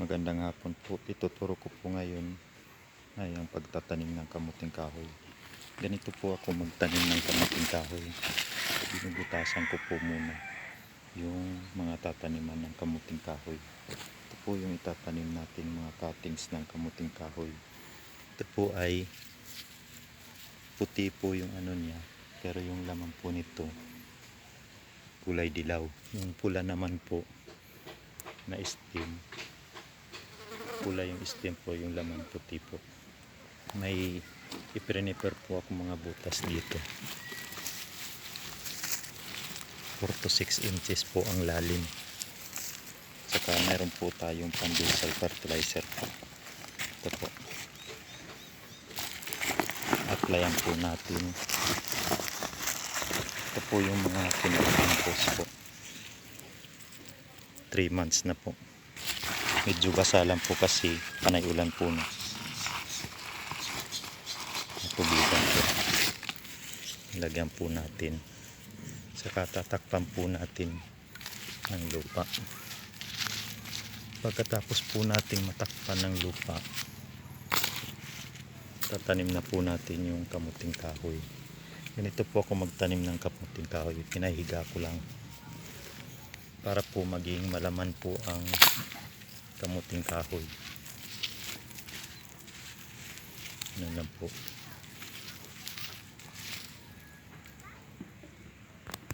Magandang hapon po. Ituturo ko po ngayon ay ang pagtatanim ng kamuting kahoy. Ganito po ako magtanim ng kamuting kahoy. Binubutasan ko po muna yung mga tataniman ng kamuting kahoy. Ito po yung itatanim natin mga cuttings ng kamuting kahoy. Ito po ay puti po yung ano niya pero yung laman po nito kulay dilaw. Yung pula naman po na stem pula yung stem po, yung laman puti po. May ipreniper po ako mga butas dito. 4 to 6 inches po ang lalim. Saka meron po tayong pandusal fertilizer po. Ito po. Applyan po natin. Ito po yung mga pinaka-compose po. 3 months na po medyo basa lang po kasi panay ulan po na natubigan po. Lagyan po natin. Saka tatakpan po natin ng lupa. Pagkatapos po natin matakpan ng lupa tatanim na po natin yung kamuting kahoy. Ganito po ako magtanim ng kamuting kahoy. Pinahiga ko lang para po maging malaman po ang kamuting kahoy. Ano lang po.